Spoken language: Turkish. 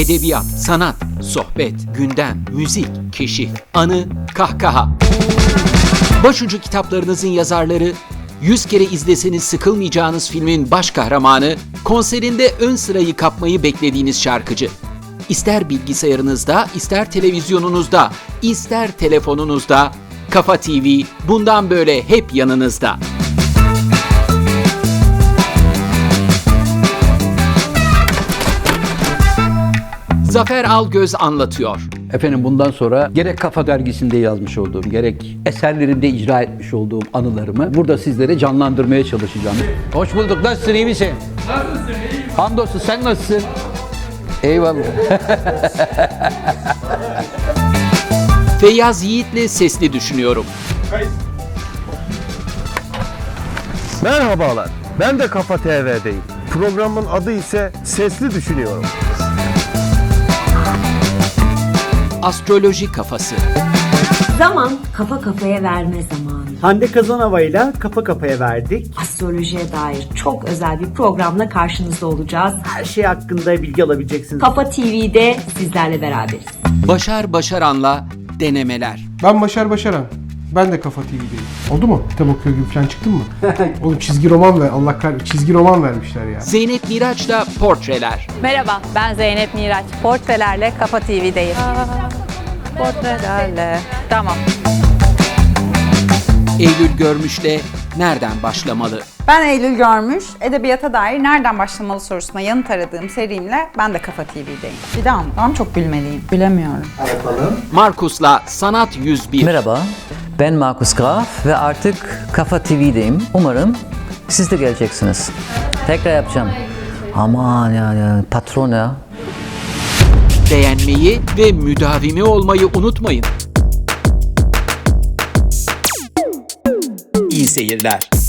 Edebiyat, sanat, sohbet, gündem, müzik, keşif, anı, kahkaha. Başucu kitaplarınızın yazarları, 100 kere izleseniz sıkılmayacağınız filmin baş kahramanı, konserinde ön sırayı kapmayı beklediğiniz şarkıcı. İster bilgisayarınızda, ister televizyonunuzda, ister telefonunuzda, Kafa TV bundan böyle hep yanınızda. Zafer Algöz anlatıyor. Efendim bundan sonra gerek Kafa Dergisi'nde yazmış olduğum, gerek eserlerimde icra etmiş olduğum anılarımı burada sizlere canlandırmaya çalışacağım. Hoş bulduk. Nasılsın? iyi misin? Nasılsın? İyiyim. Hamdolsun. Sen nasılsın? Eyvallah. Feyyaz Yiğit'le sesli düşünüyorum. Merhabalar. Ben de Kafa TV'deyim. Programın adı ise Sesli Düşünüyorum. Astroloji kafası. Zaman kafa kafaya verme zamanı. Hande Kazanava'yla kafa kafaya verdik. Astrolojiye dair çok özel bir programla karşınızda olacağız. Her şey hakkında bilgi alabileceksiniz. Kafa TV'de sizlerle beraberiz. Başar Başaran'la denemeler. Ben Başar Başaran. Ben de Kafa TV'deyim. Oldu mu? Kitap okuyor gibi falan çıktın mı? Oğlum çizgi roman ver. Allah kahretsin. Çizgi roman vermişler ya. Zeynep Miraç'la portreler. Merhaba, ben Zeynep Miraç. Portrelerle Kafa TV'deyim. Portrelerle. Tamam. Eylül Görmüş'le nereden başlamalı? Ben Eylül Görmüş, edebiyata dair nereden başlamalı sorusuna yanıt aradığım serimle ben de Kafa TV'deyim. Bir daha mı? Ben çok gülmeliyim. Bilemiyorum. Markus'la Sanat 101. Merhaba, ben Markus Graf ve artık Kafa TV'deyim. Umarım siz de geleceksiniz. Tekrar yapacağım. Aman ya, ya patron ya. Beğenmeyi ve müdavimi olmayı unutmayın. İyi seyirler.